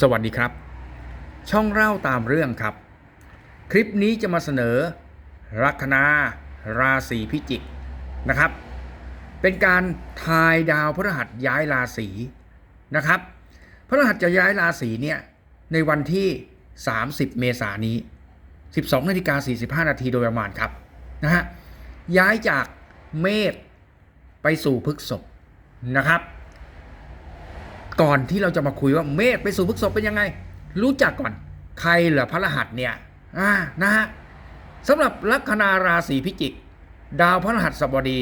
สวัสดีครับ ช่องเล่าตามเรื่องครับ คลิปนี้จะมาเสนอ ลัคนาราศีพิจิกนะครับ เป็นการทายดาวพฤหัสย้ายราศีนะครับพฤหัสจะย้ายราศีเนี่ยในวันที่ 30 เมษายนนี้ 12นาฬิกา45 นาทีโดยประมาณครับนะฮะย้ายจากเมษไปสู่พฤกษภนะครับ ก่อนที่เราจะมาคุยว่าเมษไปสู่พฤษภเป็นยังไง รู้จักก่อนใครเหรอพระรหัสเนี่ยอ่านะฮะสำหรับลัคนาราศีพิจิก ดาวพระรหัสบดี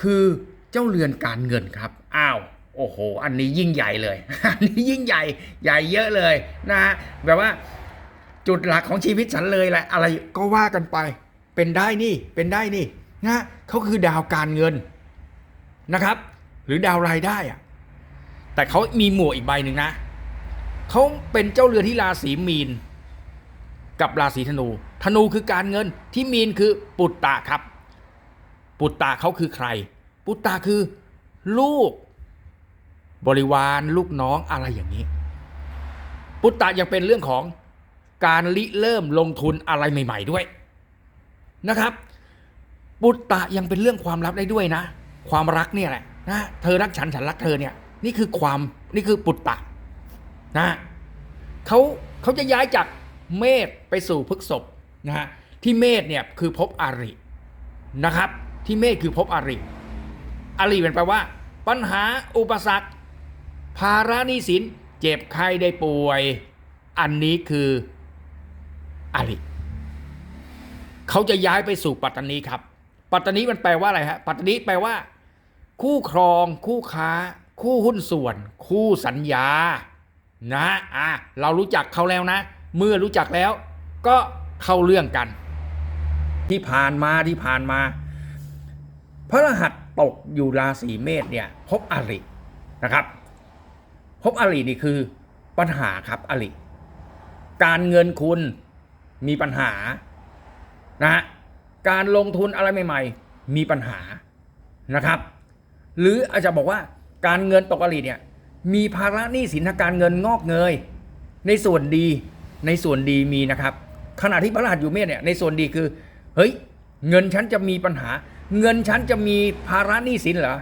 คือเจ้าเรือนการเงินครับอ้าวโอ้โห อันนี้ยิ่งใหญ่เลย อันนี้ยิ่งใหญ่ใหญ่เยอะเลยนะฮะแบบว่าจุดหลักของชีวิตฉันเลยแหละอะไรก็ว่ากันไป เป็นได้นี่เป็นได้นี่นะเขาคือดาวการเงินนะครับ หรือดาวรายได้อะ แต่เขามีหมวกอีกใบหนึ่งนะเขาเป็นเจ้าเรือที่ราศีมีน กับราศีธนู ธนูคือการเงินที่มีนคือปุตตะครับ ปุตตะเขาคือใคร ปุตตะคือลูก บริวารลูกน้องอะไรอย่างนี้ ปุตตะยังเป็นเรื่องของการริเริ่มลงทุนอะไรใหม่ ๆด้วยนะครับปุตตะยังเป็นเรื่องความลับได้ด้วยนะ ความรักเนี่ยแหละนะเธอรักฉันฉันรักเธอเนี่ย นี่คือความนี่คือปุตตะนะเขาเขาจะย้ายจากเมษไปสู่พฤกษภนะฮะที่เมษเนี่ยคือภพอารินะครับ ที่เมษคือภพอาริอาริเป็นแปลว่า ปัญหาอุปสรรค ภาระนี้สินเจ็บไข้ได้ป่วย อันนี้คืออาริเขาจะย้ายไปสู่ปัตตานีครับ ปัตตานีมันแปลว่าอะไรฮะปัตตานีแปลว่า คู่ครองคู่ค้า คู่หุ้นส่วน คู่สัญญา นะอะเรารู้จักเขาแล้วนะ เมื่อรู้จักแล้ว ก็เข้าเรื่องกัน ที่ผ่านมาที่ผ่านมา พระรหัสตกอยู่ราศีเมษเนี่ยพบอรินะครับ พบอรินี่คือปัญหาครับอริการเงินคุณมีปัญหานะฮะการลงทุนอะไรใหม่ ๆ มีปัญหานะครับ หรืออาจจะบอกว่า การเงินตกอริเนี่ยมีภาระหนี้สินทางการเงินงอกเงย ในส่วนดีในส่วนดีมีนะครับ ขณะที่พระรหัสอยู่เมษเนี่ยในส่วนดีคือ เฮ้ย เงินฉันจะมีปัญหา เงินฉันจะมีภาระหนี้สินเหรอ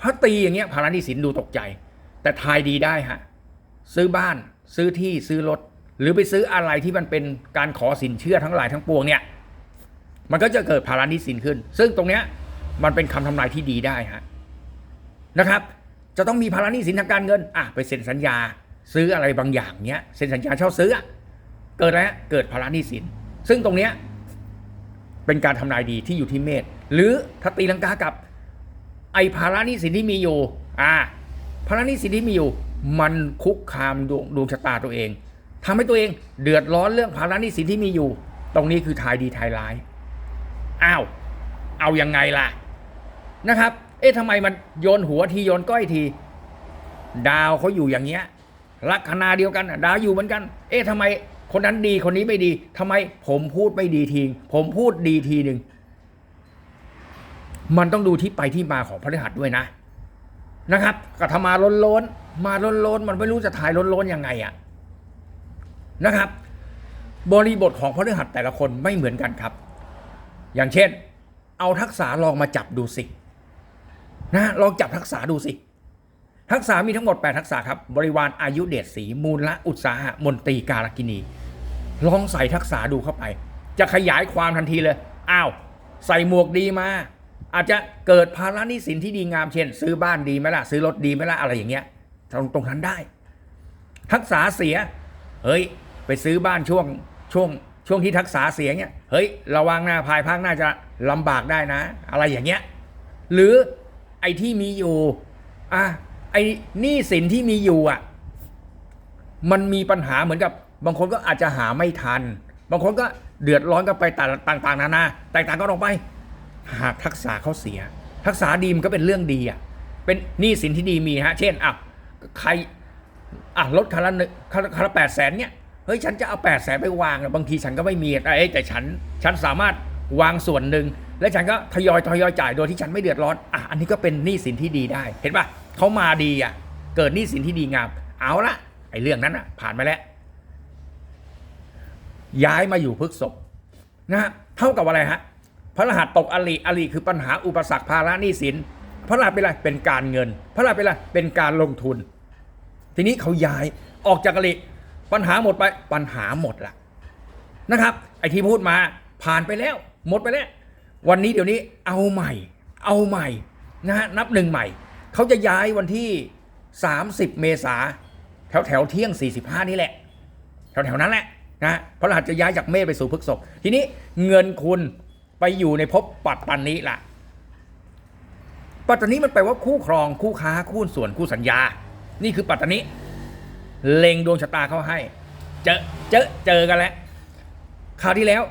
พระตีอย่างเงี้ยภาระหนี้สินดูตกใจ แต่ทายดีได้ฮะซื้อบ้านซื้อที่ซื้อรถ หรือไปซื้ออะไรที่มันเป็นการขอสินเชื่อทั้งหลายทั้งปวงเนี่ยมันก็จะเกิดภาระหนี้สินขึ้น ซึ่งตรงเนี้ยมันเป็นคำทำนายที่ดีได้ฮะ นะครับ จะต้องมีภาระหนี้สินทางการเงินอะไปเซ็นสัญญา ซื้ออะไรบางอย่างเนี้ยเซ็นสัญญาเช่าซื้อ เกิดอะไรเกิดภาระหนี้สิน ซึ่งตรงเนี้ยเป็นการทำนายดีที่อยู่ที่เมษหรือถ้าตีลังกากับไอภาระหนี้สินที่มีอยู่อ่าภาระหนี้สินที่มีอยู่ มันคุกคามดวงดวงชะตาตัวเองทำให้ตัวเองเดือดร้อนเรื่องภาระหนี้สินที่มีอยู่ ตรงนี้คือทายดีทายร้ายอ้าวเอายังไงล่ะนะครับ เอ๊ะทำไมมันโยนหัวทีโยนก้อยที ดาวเขาอยู่อย่างเงี้ยลัคนาเดียวกันดาวอยู่เหมือนกัน เอ๊ะทำไมคนนั้นดีคนนี้ไม่ดีทำไมผมพูดไม่ดีทีผมพูดดีทีหนึ่งมันต้องดูที่ไปที่มาของพฤหัสด้วยนะ นะครับก็ถ้ามาล้นล้นมาล้นล้นมันไม่รู้จะถ่ายล้นล้นยังไงอะนะครับ บริบทของพฤหัสแต่ละคนไม่เหมือนกันครับ อย่างเช่น เอาทักษะลองมาจับดูสิ นะลองจับทักษะดูสิ ทักษะมีทั้งหมด 8 ทักษะครับ บริวารอายุเดชสีมูลละอุตสาหะมนตรีการกินี ลองใส่ทักษะดูเข้าไป จะขยายความทันทีเลย อ้าว ใส่หมวกดีมา อาจจะเกิดภาระหนี้สินที่ดีงามเช่น ซื้อบ้านดีไหมล่ะ ซื้อรถดีไหมล่ะ อะไรอย่างเงี้ยตรงตรงนั้นได้ ทักษะเสีย เฮ้ย ไปซื้อบ้านช่วงช่วงช่วงที่ทักษะเสียเนี่ย เฮ้ย ระวังหน้าภายภาคหน้าจะลำบากได้นะ อะไรอย่างเงี้ย หรือ ไอ้ที่มีอยู่อะไอ้หนี้สินที่มีอยู่อะ มันมีปัญหาเหมือนกับบางคนก็อาจจะหาไม่ทัน บางคนก็เดือดร้อนกันไปต่างๆนานาแตกต่างกันออกไป หากทักษะเขาเสีย ทักษะดีมันก็เป็นเรื่องดีอะเป็นหนี้สินที่ดีมีฮะ เช่นอะใครอะรถคันละหนึ่งคันละคันละแปดแสนเนี่ยเฮ้ยฉันจะเอาแปดแสนไปวางบางทีฉันก็ไม่มีเอ้ยแต่ฉัน ฉันสามารถวางส่วนหนึ่ง และฉันก็ทยอยทยอยจ่ายโดยที่ฉันไม่เดือดร้อนอะอันนี้ก็เป็นหนี้สินที่ดีได้ เห็นปะเขามาดีอะ เกิดหนี้สินที่ดีงาม เอาละไอ้เรื่องนั้นอะ ผ่านไปแล้ว ย้ายมาอยู่พฤกษบนะฮะเท่ากับอะไรฮะพระรหัสตกอลีอลีคือปัญหาอุปสรรคภาระหนี้สิน พระรหัสเป็นอะไรเป็นการเงิน พระรหัสเป็นอะไรเป็นการลงทุน ทีนี้เขาย้ายออกจากอลีปัญหาหมดไปปัญหาหมดละนะครับ ไอ้ที่พูดมาผ่านไปแล้ว หมดไปแล้ว วันนี้เดี๋ยวนี้เอาใหม่ เอาใหม่นะฮะนับหนึ่งใหม่ เขาจะย้ายวันที่ 30 เมษาแถวแถวเที่ยง 45 นี่แหละ แถวแถวนั้นแหละนะเพราะรหัสจะย้ายจากเมษไปสู่พฤษภทีนี้เงินคุณไปอยู่ในภพปัตตานีล่ะ ปัตตานีมันแปลว่าคู่ครองคู่ค้าคู่ส่วนคู่สัญญา นี่คือปัตตานีเล็งดวงชะตาเขาให้ เจอเจอเจอกันแล้วคราวที่แล้ว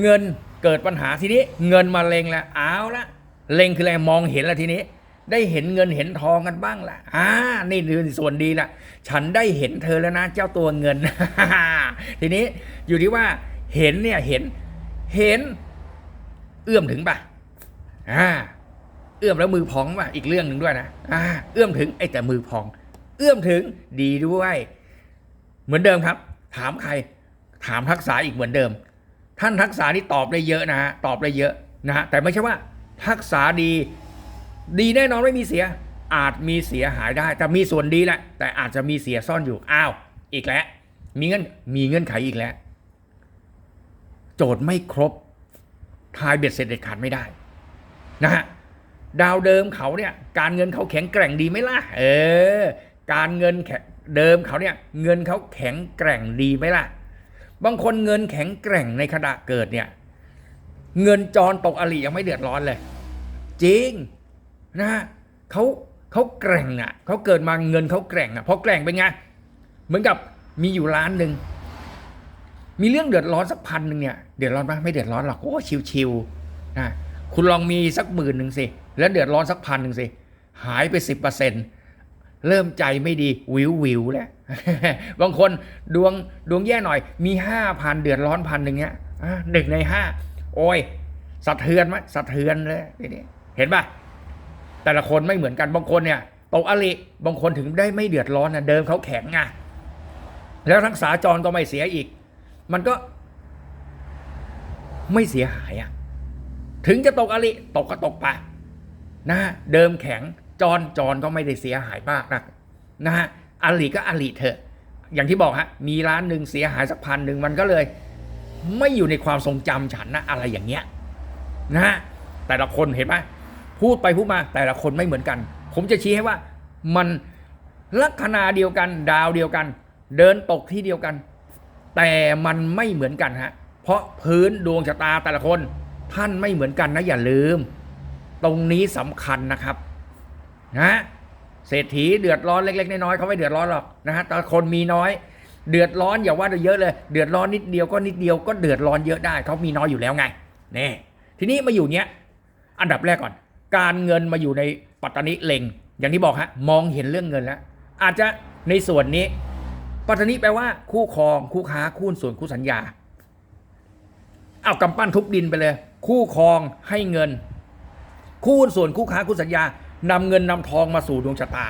เงิน เกิดปัญหาทีนี้เงินมาเล็งแล้วเอาละเล็งคืออะไรมองเห็นแล้วทีนี้ ได้เห็นเงินเห็นทองกันบ้างละอ่านี่คือส่วนดีละฉันได้เห็นเธอแล้วนะ เจ้าตัวเงิน ทีนี้อยู่ที่ว่าเห็นเนี่ยเห็นเห็น เอื้อมถึงปะอ่าเอื้อมแล้วมือพองป่ะอีกเรื่องหนึ่งด้วยนะอ่าเอื้อมถึงไอ้แต่มือพอง เอื้อมถึงดีด้วย เหมือนเดิมครับ ถามใครถามทักษะอีกเหมือนเดิม ท่านทักษะนี่ตอบได้เยอะนะฮะตอบได้เยอะนะฮะแต่ไม่ใช่ว่า ทักษะดี ดีแน่นอนไม่มีเสีย อาจมีเสียหายได้ แต่มีส่วนดีแหละ แต่อาจจะมีเสียซ่อนอยู่อ้าวอีกแล้วมีเงื่อนมีเงื่อนไขอีกแล้ว โจทย์ไม่ครบทายเบ็ดเสร็จเด็ดขาดไม่ได้นะฮะดาวเดิมเขาเนี่ยการเงินเขาแข็งแกร่งดีไหมล่ะ เออ การเงินแข็งเดิมเขาเนี่ยเงินเขาแข็งแกร่งดีไหมล่ะ บางคนเงินแข็งแกร่งในขณะเกิดเนี่ย เงินจรตกอลียังไม่เดือดร้อนเลย จริงนะฮะเขาเขาแกร่งอะเขาเกิดมาเงินเขาแกร่งอะพอแกร่งเป็นไงเหมือนกับมีอยู่ล้านหนึ่งมีเรื่องเดือดร้อนสักพันหนึ่งเนี่ยเดือดร้อนปะไม่เดือดร้อนหรอกโอ้ชิวๆนะคุณลองมีสักหมื่นหนึ่งสิแล้วเดือดร้อนสักพันหนึ่งสิหายไปสิบเปอร์เซ็นเริ่มใจไม่ดีวิววิวแล้ว บางคนดวงดวงแย่หน่อย มีห้าพันเดือดร้อนพันหนึ่งเนี้ยหนึ่งในห้าโอ้ยสะเทือนไหมสะเทือนเลยทีนี้เห็นปะแต่ละคนไม่เหมือนกันบางคนเนี่ยตกอลิบางคนถึงได้ไม่เดือดร้อนนะเดิมเขาแข็งไงแล้วทั้งสาจรก็ไม่เสียอีก มันก็ ไม่เสียหายอะ่ะถึงจะตกอลิตกก็ตกไปนะฮะเดิมแข็งจรจรก็ไม่ได้เสียหายมากนะนะฮะ อลิก็อลิเถอะ อย่างที่บอกฮะมีร้านหนึ่งเสียหายสักพันหนึ่งมันก็เลย ไม่อยู่ในความทรงจำฉันนะอะไรอย่างเงี้ยนะฮะแต่ละคนเห็นไหมพูดไปพูดมาแต่ละคนไม่เหมือนกัน ผมจะชี้ให้ว่ามันลัคนาเดียวกัน ดาวเดียวกัน เดินตกที่เดียวกัน แต่มันไม่เหมือนกันฮะเพราะพื้นดวงชะตาแต่ละคนท่านไม่เหมือนกันนะอย่าลืม ตรงนี้สำคัญนะครับนะ เศรษฐีเดือดร้อนเล็ก ๆ น้อยๆเขาไม่เดือดร้อนหรอกนะฮะแต่คนมีน้อย เดือดร้อนอย่าว่าเยอะเลย เดือดร้อนนิดเดียวก็นิดเดียวก็เดือดร้อนเยอะได้เขามีน้อยอยู่แล้วไงนี่ทีนี้มาอยู่เนี้ยอันดับแรกก่อน การเงินมาอยู่ในปัตตานีเล็ง อย่างที่บอกฮะมองเห็นเรื่องเงินแล้ว อาจจะในส่วนนี้ ปัตตานีแปลว่า คู่ครอง คู่ค้าคู่ส่วนคู่สัญญาเอากำปั้นทุบดินไปเลย คู่ครองให้เงิน คู่ส่วนคู่ค้าคู่สัญญา นำเงินนำทองมาสู่ดวงชะตา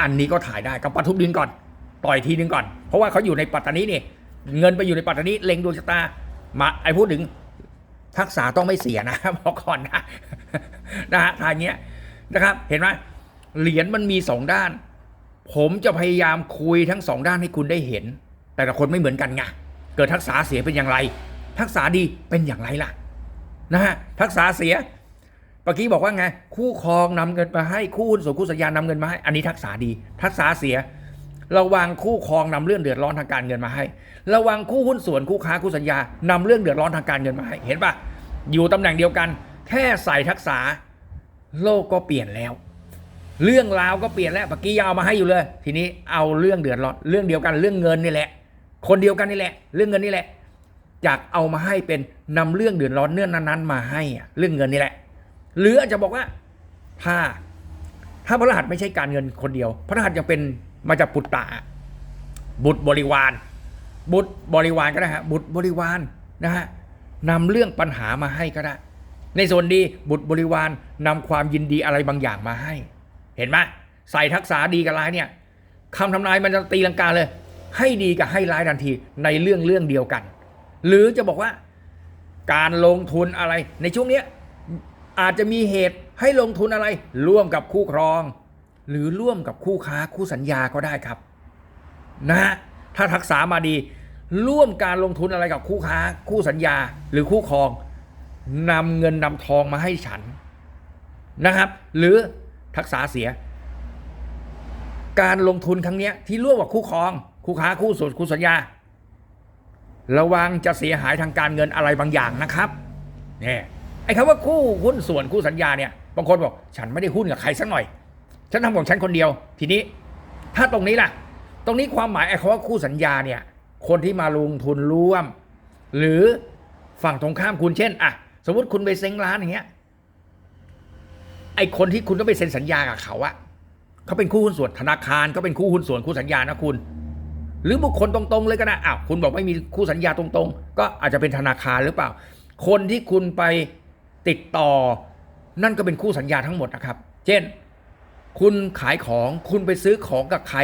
อันนี้ก็ถ่ายได้กำปั้นทุบดินก่อน ต่อยทีนึงก่อน เพราะว่าเขาอยู่ในปัตตานีนี่เงินไปอยู่ในปัตตานีเล็งดวงชะตา มาไอ้พูดถึงทักษะต้องไม่เสียนะบอกก่อนนะนะฮะทางเนี้ยนะครับ เห็นไหมเหรียญมันมีสองด้าน ผมจะพยายามคุยทั้งสองด้านให้คุณได้เห็น แต่ละคนไม่เหมือนกันไงเกิดทักษะเสียเป็นอย่างไร ทักษะดีเป็นอย่างไรล่ะนะฮะทักษะเสีย มื่อกี้บอกว่าไง คู่ครองนำเงินมาให้คู่หุ้นส่วนคู่สัญญานำเงินมาให้ อันนี้ทักษะดี ทักษะเสีย ระวังคู่ครองนำเรื่องเดือดร้อนทางการเงินมาให้ ระวังคู่หุ้นส่วนคู่ค้าคู่สัญญานำเรื่องเดือดร้อนทางการเงินมาให้ เห็นปะอยู่ตำแหน่งเดียวกัน แค่ใส่ทักษะโลกก็เปลี่ยนแล้ว เรื่องราวก็เปลี่ยนแล้วเมื่อกี้ยงเอามาให้อยู่เลย ทีนี้เอาเรื่องเดือดร้อนเรื่องเดียวกันเรื่องเงินนี่แหละ คนเดียวกันนี่แหละ เรื่องเงินนี่แหละจากเอามาให้เป็นนำเรื่องเดือดร้อนเนื่องนั้นๆมาให้อะเรื่องเงินนี่แหละ หรืออาจจะบอกว่าถ้าถ้าพระรหัสไม่ใช่การเงินคนเดียว พระรหัสยังเป็นมาจากปุตตะบุตรบริวาร บุตรบริวารก็ได้ฮะบุตรบริวารนะฮะนำเรื่องปัญหามาให้ก็ได้ ในส่วนดีบุตรบริวารนำความยินดีอะไรบางอย่างมาให้ เห็นไหมใส่ทักษะดีกับร้ายเนี่ยคำทำนายมันจะตีลังกาเลย ให้ดีกับให้ร้ายทันทีในเรื่องเรื่องเดียวกัน หรือจะบอกว่า การลงทุนอะไรในช่วงเนี้ย อาจจะมีเหตุให้ลงทุนอะไร ร่วมกับคู่ครอง หรือร่วมกับคู่ค้าคู่สัญญาก็ได้ครับนะฮะถ้าทักษะมาดี ร่วมการลงทุนอะไรกับคู่ค้า คู่สัญญา หรือคู่ครองนำเงินนำทองมาให้ฉันนะครับ หรือทักษะเสีย การลงทุนครั้งนี้ที่ร่วมกับคู่ครอง คู่ค้าคู่สุดคู่สัญญา ระวังจะเสียหายทางการเงินอะไรบางอย่างนะครับเนี่ย ไอ้คำว่าคู่หุ้นส่วนคู่สัญญาเนี่ยบางคนบอกฉันไม่ได้หุ้นกับใครสักหน่อย ฉันทำของฉันคนเดียว ทีนี้ถ้าตรงนี้ล่ะ ตรงนี้ความหมายไอ้คำว่าคู่สัญญาเนี่ย คนที่มาลงทุนร่วม หรือฝั่งตรงข้ามคุณเช่นอะสมมติคุณไปเซ้งร้านอย่างเงี้ยไอ้คนที่คุณต้องไปเซ็นสัญญากับเขาอะเขาเป็นคู่หุ้นส่วนธนาคารก็เป็นคู่หุ้นส่วนคู่สัญญานะคุณ หรือบุคคลตรงๆเลยก็ได้อ้าวคุณบอกไม่มีคู่สัญญาตรงๆ ก็อาจจะเป็นธนาคารหรือเปล่า คนที่คุณไป ติดต่อ นั่นก็เป็นคู่สัญญาทั้งหมดนะครับ เช่น คุณขายของคุณไปซื้อของกับใคร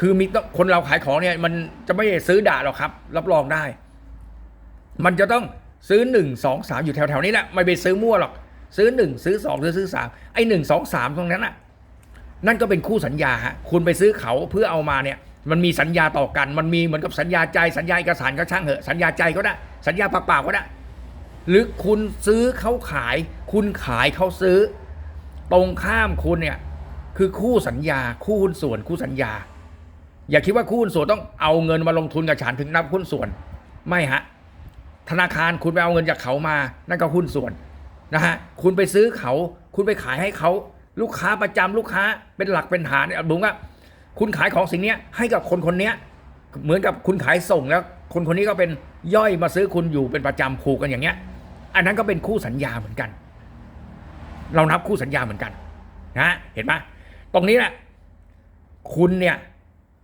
คือมีต้องคนเราขายของเนี่ย มันจะไม่ซื้อด่าหรอกครับ รับรองได้ มันจะต้องซื้อหนึ่งสองสามอยู่แถวๆนี้แหละไม่ไปซื้อมั่วหรอก ซื้อหนึ่งซื้อสองหรือซื้อสามไอ้หนึ่งสองสามตรงนั้นน่ะ นั่นก็เป็นคู่สัญญาฮะคุณไปซื้อเขาเพื่อเอามาเนี่ย มันมีสัญญาต่อกัน มันมีเหมือนกับสัญญาใจสัญญาเอกสารก็ช่างเหอะสัญญาใจก็ได้ สัญญาปากเปล่าก็ได้ หรือคุณซื้อเขาขาย คุณขายเขาซื้อ ตรงข้ามคุณเนี่ยคือคู่สัญญาคู่หุ้นส่วนคู่สัญญา อย่าคิดว่าคู่หุ้นส่วนต้องเอาเงินมาลงทุนกับฉันถึงนับหุ้นส่วน ไม่ฮะธนาคารคุณไปเอาเงินจากเขามา นั่นก็หุ้นส่วนนะฮะคุณไปซื้อเขา คุณไปขายให้เขาลูกค้าประจำลูกค้าเป็นหลักเป็นฐานเนี่ยบุงว่าคุณขายของสิ่งเนี้ยให้กับคนคนเนี้ยเหมือนกับคุณขายส่งแล้ว คนคนนี้ก็เป็นย่อยมาซื้อคุณอยู่เป็นประจำผูกกันอย่างเงี้ย อันนั้นก็เป็นคู่สัญญาเหมือนกัน เรานับคู่สัญญาเหมือนกันนะเห็นไหมตรงนี้แหละคุณเนี่ย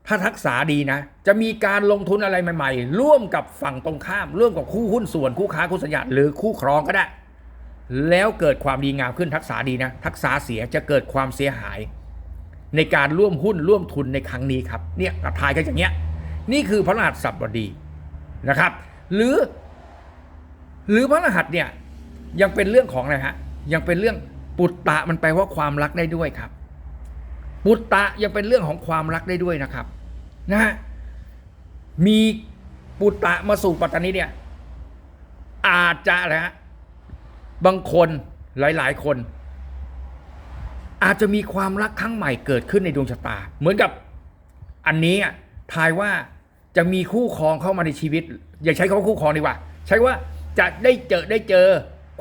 ถ้าทักษะดีนะ จะมีการลงทุนอะไรใหม่ ๆ ร่วมกับฝั่งตรงข้าม ร่วมกับคู่หุ้นส่วนคู่ค้าคู่สัญญาหรือคู่ครองก็ได้ แล้วเกิดความดีงามขึ้นทักษะดีนะ ทักษะเสียจะเกิดความเสียหาย ในการร่วมหุ้นร่วมทุนในครั้งนี้ครับ เนี่ยทายกันอย่างเงี้ย นี่คือพระรหัสสัปบดีนะครับ หรือ หรือพระรหัสเนี่ยยังเป็นเรื่องของอะไรฮะยังเป็นเรื่องปุตตะมันแปลว่าความรักได้ด้วยครับ ปุตตะยังเป็นเรื่องของความรักได้ด้วยนะครับนะฮะมีปุตตะมาสู่ปัตตานีเนี่ยอาจจะนะฮะบางคนหลาย ๆ คน อาจจะมีความรักครั้งใหม่เกิดขึ้นในดวงชะตา เหมือนกับอันนี้ทายว่าจะมีคู่ครองเข้ามาในชีวิต อย่าใช้คำว่าคู่ครองดีกว่า ใช้ว่า จะได้เจอได้เจอ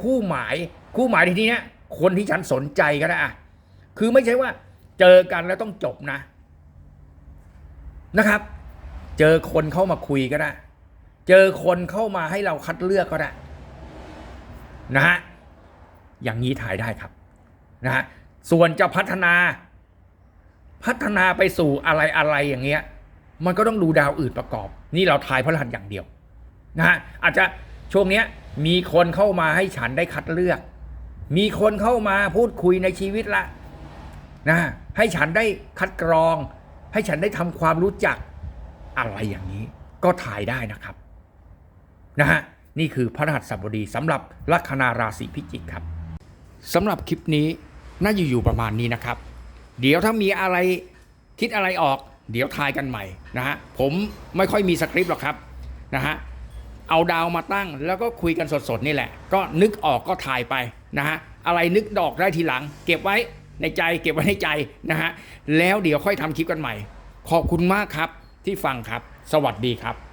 คู่หมาย คู่หมายในที่นี้คนที่ฉันสนใจก็ได้อะคือไม่ใช่ว่า เจอกันแล้วต้องจบนะ นะครับ เจอคนเข้ามาคุยก็ได้ เจอคนเข้ามาให้เราคัดเลือกก็ได้ นะฮะอย่างนี้ถ่ายได้ครับ นะฮะส่วนจะพัฒนา พัฒนาไปสู่อะไรอะไรอย่างเงี้ย มันก็ต้องดูดาวอื่นประกอบ นี่เราทายพระรหัสอย่างเดียว นะฮะอาจจะ ช่วงเนี้ยมีคนเข้ามาให้ฉันได้คัดเลือก มีคนเข้ามาพูดคุยในชีวิตละนะให้ฉันได้คัดกรอง ให้ฉันได้ทำความรู้จักอะไรอย่างนี้ ก็ถ่ายได้นะครับนะฮะนี่คือพระรหัสบดีสำหรับลัคนาราศีพิจิกครับสำหรับคลิปนี้น่าจะอยู่ประมาณนี้นะครับ เดี๋ยวถ้ามีอะไรคิดอะไรออก เดี๋ยวทายกันใหม่นะฮะผมไม่ค่อยมีสคริปต์หรอกครับนะฮะ เอาดาวมาตั้ง แล้วก็คุยกันสดๆนี่แหละ ก็นึกออกก็ถ่ายไปนะฮะอะไรนึกดอกได้ทีหลัง เก็บไว้ในใจเก็บไว้ในใจนะฮะแล้วเดี๋ยวค่อยทำคลิปกันใหม่ ขอบคุณมากครับที่ฟังครับ สวัสดีครับ